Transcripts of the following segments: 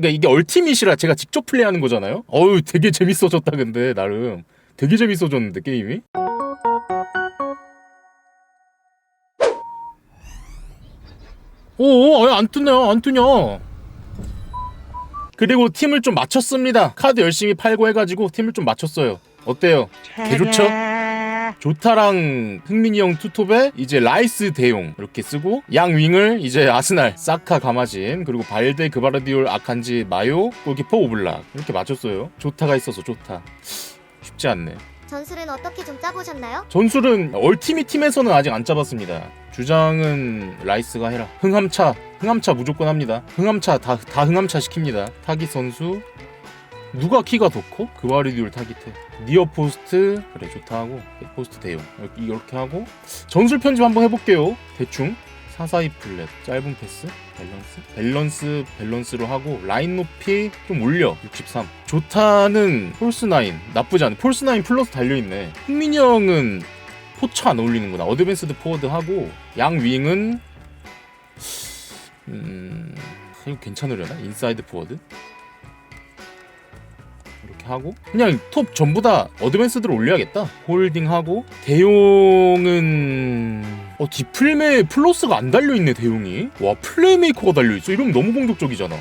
그러니까 이게 얼티밋이라 제가 직접 플레이하는 거잖아요. 어우 되게 재밌어졌다 근데 나름 되게 재밌어졌는데 게임이. 오, 왜안 뜨냐? 안 뜨냐? 그리고 팀을 좀 맞췄습니다. 카드 열심히 팔고 해가지고 팀을 좀 맞췄어요. 어때요? 개 좋죠? 조타랑 흥민이 형 투톱에 이제 라이스 대용 이렇게 쓰고 양 윙을 이제 아스날 사카 가마진 그리고 발데 그바르디올 아칸지 마요 골키퍼 오블락 이렇게 맞췄어요. 조타가 있어서 좋다. 쉽지 않네. 전술은 어떻게 좀 짜보셨나요? 전술은 얼티밋 팀에서는 아직 안 짜봤습니다. 주장은 라이스가 해라. 흥함차, 흥함차 무조건 합니다. 흥함차 다, 다 흥함차 시킵니다. 타깃 선수 누가 키가 더 커? 그와리디올 타깃해. 니어 포스트 그래 좋다 하고. 백 포스트 대용. 이렇게, 하고. 전술 편집 한번 해볼게요. 대충. 사사이 플랫 짧은 패스 밸런스. 밸런스 밸런스로 하고 라인 높이 좀 올려. 63 조타는 폴스 9 나쁘지 않아. 폴스 9 플러스 달려있네. 흥민이 형은 포처 안 어울리는구나 어드밴스드 포워드 하고 양 윙은 음 이거 괜찮으려나? 인사이드 포워드 하고 그냥 톱 전부 다 어드밴스드로 올려야겠다. 홀딩하고 대용은 어 디플메 플러스가 안 달려있네 대용이. 와 플레이메이커가 달려있어. 이러면 너무 공격적이잖아.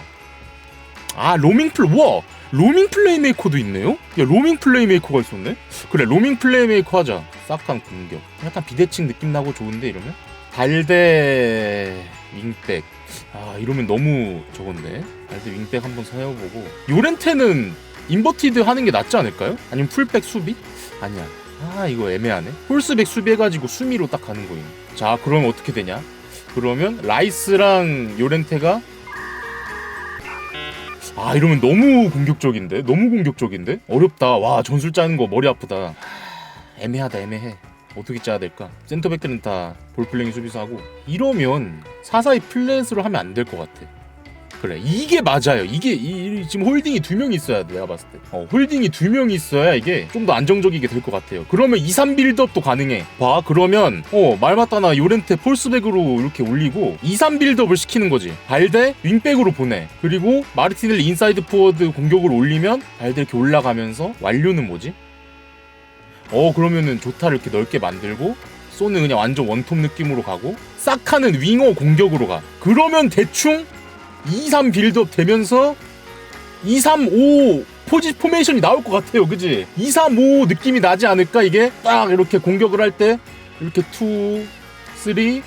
아 로밍 플 우와! 로밍 플레이메이커도 있네요? 야 로밍 플레이메이커가 있었네? 그래 로밍 플레이메이커 하자. 싹한 공격. 약간 비대칭 느낌 나고 좋은데 이러면? 발대 윙백. 아 이러면 너무 저건데 발대 윙백 한번 사용해보고. 요렌테는 인버티드 하는 게 낫지 않을까요? 아니면 풀백 수비? 아니야. 아 이거 애매하네. 홀스백 수비해가지고 수미로 딱 가는 거임. 자 그럼 어떻게 되냐? 그러면 라이스랑 요렌테가? 아 이러면 너무 공격적인데? 너무 공격적인데? 어렵다. 와 전술 짜는 거 머리 아프다. 하, 애매하다 애매해. 어떻게 짜야 될까? 센터백들은 다 볼플랭이 수비수하고. 이러면 사사이 플랫으로 하면 안 될 것 같아 그래 이게 맞아요. 이게 이, 이- 지금 홀딩이 두 명 있어야 돼 내가 봤을 때. 어, 홀딩이 두 명 있어야 이게 좀 더 안정적이게 될 것 같아요. 그러면 2, 3 빌드업도 가능해. 봐 그러면 어말 맞다나 요렌테 폴스백으로 이렇게 올리고 2, 3 빌드업을 시키는 거지. 발대 윙백으로 보내. 그리고 마르티넬 인사이드 포워드 공격을 올리면 발대 이렇게 올라가면서 완료는 뭐지? 어 그러면은 조타를 이렇게 넓게 만들고 쏘는 그냥 완전 원톱 느낌으로 가고 사카는 윙어 공격으로 가. 그러면 대충 2, 3 빌드업 되면서 2, 3, 5 포지 포메이션이 나올 것 같아요. 그지? 2, 3, 5 느낌이 나지 않을까? 이게 딱 이렇게 공격을 할 때 이렇게 2, 3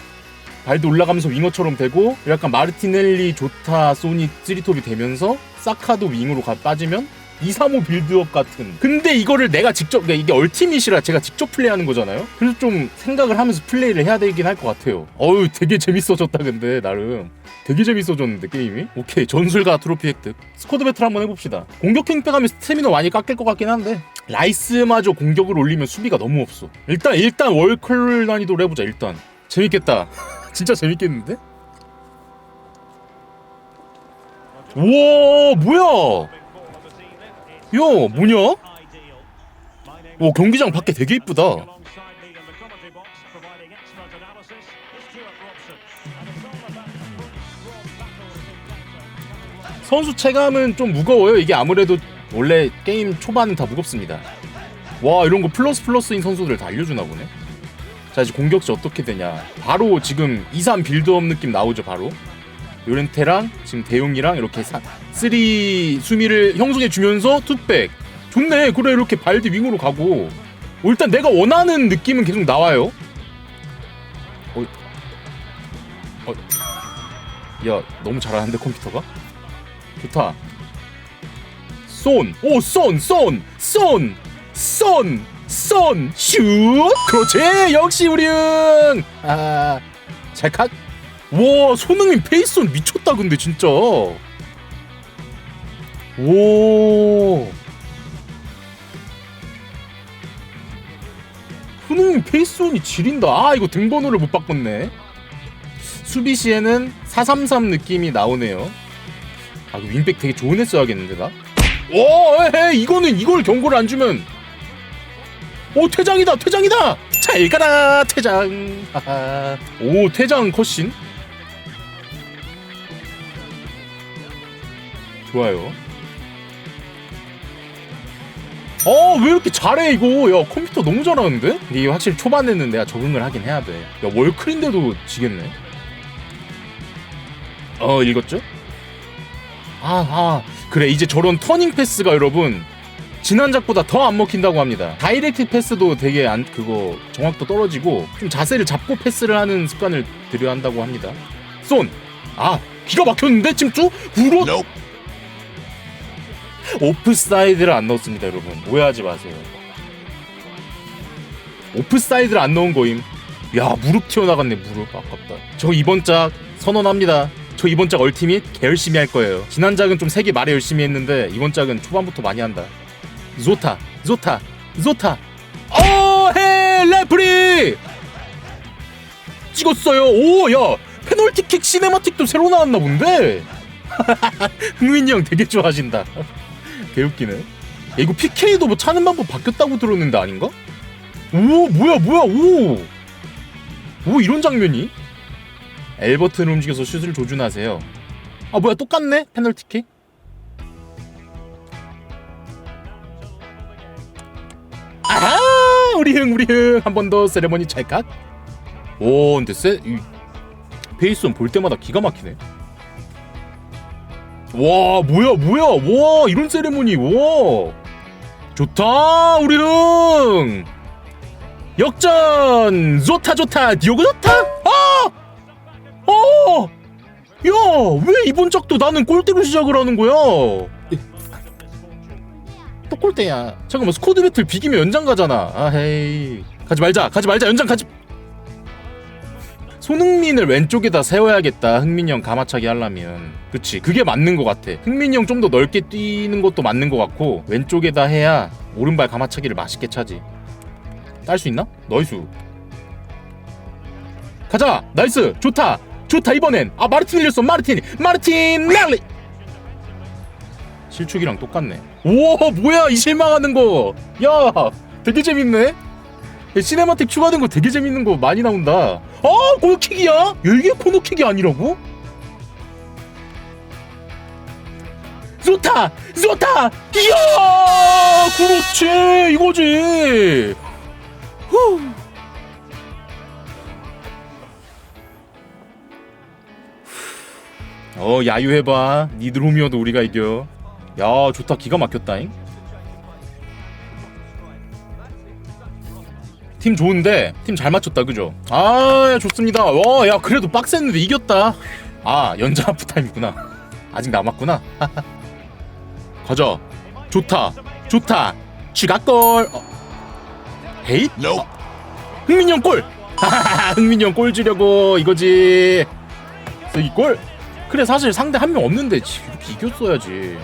발도 올라가면서 윙어처럼 되고 약간 마르티넬리, 조타, 소니, 쓰리톱이 되면서 사카도 윙으로 가 빠지면 2, 3, 5 빌드업 같은. 근데 이거를 내가 직접, 그러니까 이게 얼티밋이라 제가 직접 플레이하는 거잖아요? 그래서 좀 생각을 하면서 플레이를 해야 되긴 할 것 같아요. 어우, 되게 재밌어졌다, 근데, 나름. 되게 재밌어졌는데, 게임이? 오케이, 전술과 트로피 획득. 스쿼드 배틀 한번 해봅시다. 공격 횡패 가면 스태미너 많이 깎일 것 같긴 한데, 라이스마저 공격을 올리면 수비가 너무 없어. 일단, 일단 월클 난이도로 해보자, 일단. 재밌겠다. 진짜 재밌겠는데? 우와, 뭐야! 야 뭐냐? 오 경기장 밖에 되게 이쁘다. 선수 체감은 좀 무거워요. 이게 아무래도 원래 게임 초반은 다 무겁습니다. 와 이런 거 플러스 플러스인 선수들 다 알려주나 보네. 자 이제 공격시 어떻게 되냐? 바로 지금 2, 3 빌드업 느낌 나오죠 바로 요렌테랑 지금 대용이랑 이렇게 사, 쓰리 수미를 형성해 주면서 투백. 좋네. 그래 이렇게 발디 윙으로 가고. 어, 일단 내가 원하는 느낌은 계속 나와요. 어, 어, 야 너무 잘하는데 컴퓨터가? 좋다. 쏜온쏜쏜쏜쏜 그렇지! 역시 우리 응 아, 찰칵 와 손흥민 페이스온 미쳤다 근데 진짜. 오. 손흥민 페이스온이 지린다. 아 이거 등번호를 못 바꿨네. 수비 시에는 433 느낌이 나오네요. 아 윙백 되게 좋은 애 써야겠는데 나? 오 에헤 이거는 이걸 경고를 안 주면. 오 퇴장이다 퇴장이다! 잘 가라 퇴장. 오 퇴장 컷신 좋아요. 어, 왜 이렇게 잘해, 이거? 야, 컴퓨터 너무 잘하는데? 이게 확실히 초반에는 내가 적응을 하긴 해야 돼. 야, 월클인데도 지겠네. 어, 읽었죠? 아, 아. 그래, 이제 저런 터닝 패스가 여러분, 지난작보다 더 안 먹힌다고 합니다. 다이렉트 패스도 되게 안, 그거, 정확도 떨어지고, 좀 자세를 잡고 패스를 하는 습관을 들여야 한다고 합니다. 쏜! 아, 기가 막혔는데, 침투? 구로? 오프사이드를 안 넣었습니다, 여러분. 오해하지 마세요. 오프사이드를 안 넣은 거임. 야, 무릎 튀어나갔네, 무릎. 아깝다. 저 이번 작 선언합니다. 저 이번 작 얼티밋 개 열심히 할 거예요. 지난 작은 좀 세게 말에 열심히 했는데 이번 작은 초반부터 많이 한다. 조타, 조타, 조타. 어, 해, 레프리! 찍었어요. 오, 야, 페널티킥 시네마틱도 새로 나왔나 본데. 흥민이 형 되게 좋아하신다. 개웃기네. 야, 이거 PK도 뭐 차는 방법 바뀌었다고 들었는데 아닌가? 오 뭐야 뭐야 오. 오 이런 장면이? 엘버튼을 움직여서 슛을 조준하세요. 아 뭐야 똑같네 페널티킥. 아하 우리 흥 우리 흥 한 번 더 세레머니 찰칵. 오 근데 세 이, 페이스온 볼 때마다 기가 막히네. 와 뭐야 뭐야 와 이런 세레모니 와. 좋다 우리 흥 역전 좋다 좋다 디오고 좋다. 아! 아어 야 왜 이번 작도 나는 골대로 시작을 하는 거야? 또 골대야. 잠깐만 스쿼드 배틀 비기면 연장 가잖아. 아 헤이. 가지 말자 가지 말자 연장 가지 손흥민을 왼쪽에다 세워야겠다. 흥민이 형 가마차기 하려면. 그치. 그게 맞는 것 같아. 흥민이 형좀 더 넓게 뛰는 것도 맞는 것 같고 왼쪽에다 해야 오른발 가마차기를 맛있게 차지. 딸 수 있나? 너이수. 가자. 나이스. 좋다. 좋다 이번엔. 아 마르틴 흘렸어. 마르틴. 마르틴 날리. 실축이랑 똑같네. 오 뭐야 이 실망하는 거. 야 되게 재밌네. 야, 시네마틱 추가된 거 되게 재밌는 거 많이 나온다. 아, 골킥이야? 야, 이게 코너킥이 아니라고? 좋다! 좋다! 이야! 그렇지! 이거지! 후! 어, 야유해봐. 니들 홈이어도 우리가 이겨. 야, 좋다. 기가 막혔다잉. 팀 좋은데 팀 잘 맞췄다 그죠? 아 좋습니다. 와 야 그래도 빡셌는데 이겼다. 아 연장 하프타임이구나. 아직 남았구나. 가자 좋다. 좋다. 추가골. 어. 헤잇? 어. 흥민이 형 골. 흥민이 형 골 주려고 이거지. 이 골? 그래 사실 상대 한 명 없는데 이렇게 이겼어야지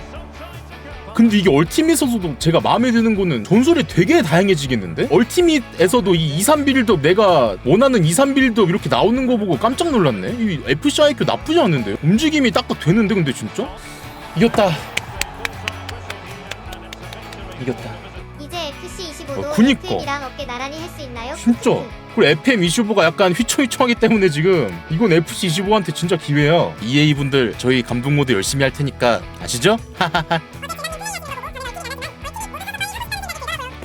근데 이게 얼티밋에서도 제가 마음에 드는 거는 전술이 되게 다양해지겠는데? 얼티밋에서도 이 2, 3 빌드업 내가 원하는 2, 3 빌드업 이렇게 나오는 거 보고 깜짝 놀랐네? 이 FC IQ 나쁘지 않은데? 움직임이 딱딱 되는데 근데 진짜? 이겼다 이겼다 이제 FC25도 어, 그니까. FM이랑 어깨 나란히 할 수 있나요? 진짜 그리고 FM25가 약간 휘청휘청하기 때문에 지금 이건 FC25한테 진짜 기회야 EA 분들 저희 감독 모드 열심히 할 테니까 아시죠?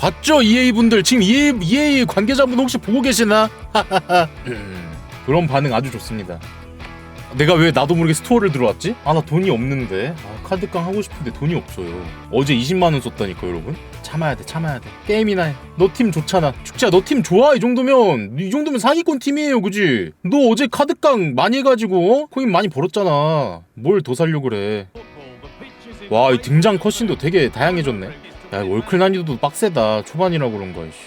봤죠 EA 분들 지금 EA, EA 관계자분 혹시 보고 계시나? 음, 그런 반응 아주 좋습니다. 내가 왜 나도 모르게 스토어를 들어왔지? 아 나 돈이 없는데 아, 카드깡 하고 싶은데 돈이 없어요. 어제 20만 원 썼다니까 여러분. 참아야 돼 참아야 돼. 게임이나 해. 너 팀 좋잖아. 축제야 너 팀 좋아 이 정도면 이 정도면 상위권 팀이에요 그지? 너 어제 카드깡 많이 해가지고 어? 코인 많이 벌었잖아. 뭘 더 살려 그래? 와 이 등장 컷신도 되게 다양해졌네. 야 월클 난이도도 빡세다. 초반이라 그런가 씨.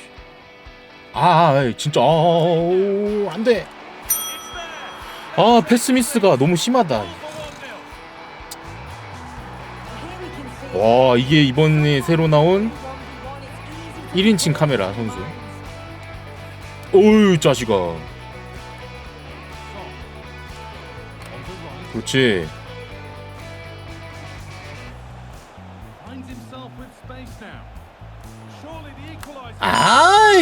아, 아 진짜. 아, 아, 아, 안돼. 아 패스미스가 너무 심하다. 와 이게 이번에 새로 나온 1인칭 카메라 선수. 어유 자식아. 그렇지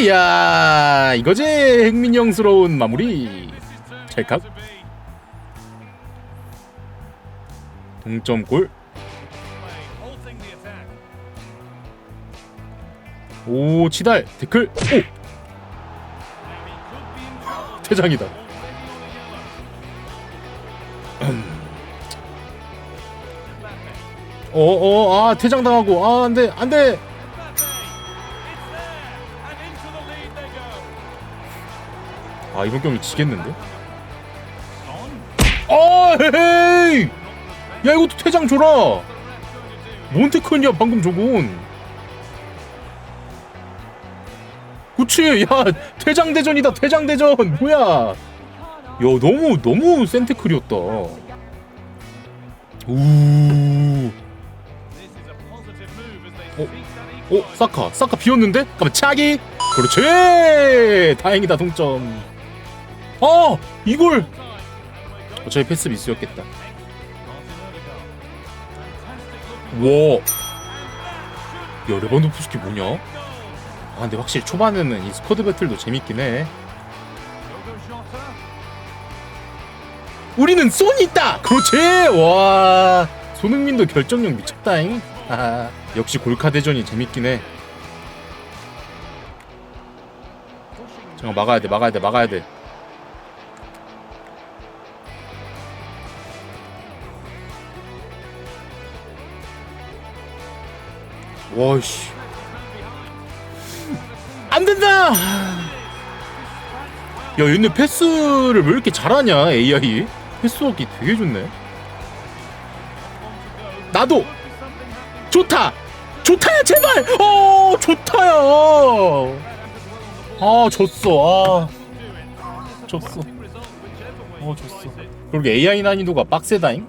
이야 이거지 행민형스러운 마무리. 찰칵. 동점골. 오 치달 태클. 오! 퇴장이다. 어어아 퇴장 당하고. 아, 아 안돼 안돼. 아 이번 경기 지겠는데? 아 헤헤이! 야 이것도 퇴장 줘라! 몬테크냐 방금 저건 그치? 야 퇴장 대전이다 퇴장 대전! 뭐야? 야 너무 너무 센테클이었다. 우. 어? 사카 사카 비었는데? 잠깐만 차기! 그렇지! 다행이다 동점 아 이걸 어차피 패스 미스였겠다 와 야, 레반도프스키 뭐냐? 아, 근데 확실히 초반에는 이 스쿼드 배틀도 재밌긴 해. 우리는 손이 있다! 그렇지! 와, 손흥민도 결정력 미쳤다잉. 하하, 역시 골카 대전이 재밌긴 해. 잠깐 막아야 돼, 막아야 돼, 막아야 돼. 와씨. 안 된다! 야 얘네 패스를 왜 이렇게 잘하냐 AI 패스워크 되게 좋네. 나도! 좋다! 좋다야 제발! 어 좋다야! 아 졌어. 아. 졌어. 어 졌어. 그러게 AI 난이도가 빡세다잉